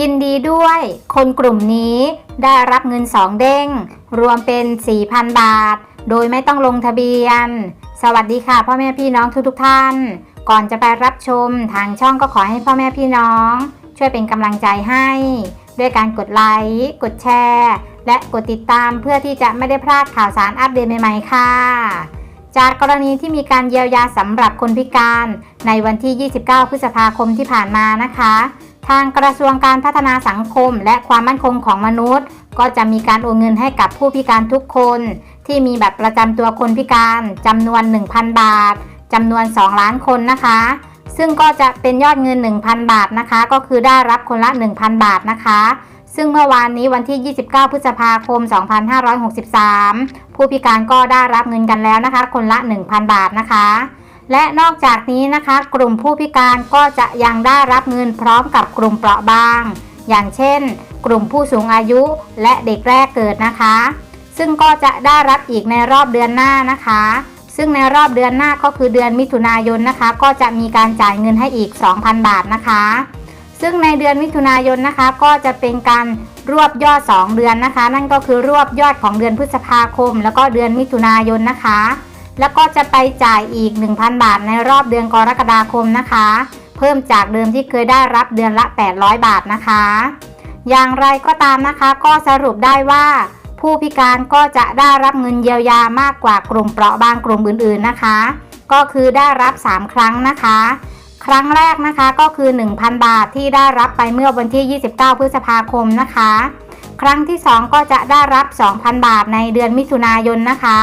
ยินดีด้วย คนกลุ่มนี้ได้รับเงิน2เด้ง รวมเป็น 4,000 บาท โดยไม่ต้องลงทะเบียน สวัสดีค่ะ พ่อแม่พี่น้องทุกๆท่าน ก่อนจะไปรับชมทางช่องก็ขอให้พ่อแม่พี่น้อง ช่วยเป็นกำลังใจให้ ด้วยการกดไลค์กดแชร์ และกดติดตามเพื่อที่จะไม่ได้พลาดข่าวสารอัปเดตใหม่ๆค่ะจากกรณีที่มีการเยียวยาสำหรับคนพิการในวันที่ 29 พฤษภาคมที่ผ่านมานะคะ ทางกระทรวงการพัฒนาสังคมและความมั่นคงของมนุษย์ ก็จะมีการโอนเงินให้กับผู้พิการทุกคน ที่มีบัตรประจำตัวคนพิการจำนวน 1,000 บาทจำนวน 2 ล้านคนนะคะ ซึ่งก็จะเป็นยอดเงิน 1,000 บาทนะคะ ก็คือได้รับคนละ 1,000 บาทนะคะ ซึ่งเมื่อวานนี้วันที่ 29 พฤษภาคม 2563 ผู้พิการก็ได้รับเงินกันแล้วนะคะ คนละ 1,000 บาทนะคะ และนอกจากนี้นะคะ กลุ่มผู้พิการก็จะยังได้รับเงินพร้อมกับกลุ่มเปราะบาง อย่างเช่น กลุ่มผู้สูงอายุและเด็กแรกเกิดนะคะ ซึ่งก็จะได้รับอีกในรอบเดือนหน้านะคะ ซึ่งในรอบเดือนหน้าก็คือเดือนมิถุนายนนะคะ ก็จะมีการจ่ายเงินให้อีก 2,000 บาทนะคะ ซึ่งในเดือนมิถุนายนนะคะ ก็จะเป็นการรวบยอด 2 เดือนนะคะ นั่นก็คือรวบยอดของเดือนพฤษภาคม แล้วก็เดือนมิถุนายนนะคะ แล้วก็จะไปจ่ายอีก 1,000 บาทในรอบเดือนกรกฎาคมนะคะ เพิ่มจากเดิมที่เคยได้รับเดือนละ 800 บาทนะคะ อย่างไรก็ตามนะคะ ก็สรุปได้ว่า ผู้พิการก็จะได้รับเงินเยียวยามากกว่ากลุ่มเปราะบางกลุ่มอื่นๆนะคะ ก็คือได้รับ 3 ครั้งนะคะ ครั้งแรกนะคะก็คือ 1,000 บาทที่ได้รับไปเมื่อวันที่ 29 พฤษภาคมนะคะ ครั้งที่ 2 ก็จะได้รับ 2,000 บาทในเดือนมิถุนายนนะคะ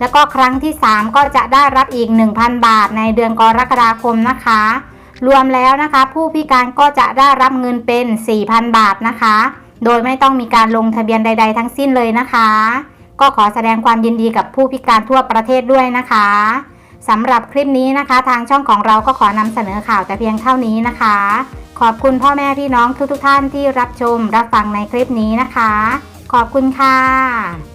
แล้วก็ครั้งที่ 3 ก็จะได้รับอีก 1,000 บาทในเดือนกรกฎาคมนะคะ รวมแล้วนะคะ ผู้พิการก็จะได้รับเงินเป็น 4,000 บาทนะคะ โดยไม่ต้องมีการลงทะเบียนใด ๆ ทั้งสิ้นเลยนะคะ ก็ขอแสดงความยินดีกับผู้พิการทั่วประเทศด้วยนะคะสำหรับคลิปนี้นะคะ ทางช่องของเราก็ขอนำเสนอข่าวแต่เพียงเท่านี้นะคะ ขอบคุณพ่อแม่พี่น้องทุกๆท่านที่รับชมรับฟังในคลิปนี้นะคะ ขอบคุณค่ะ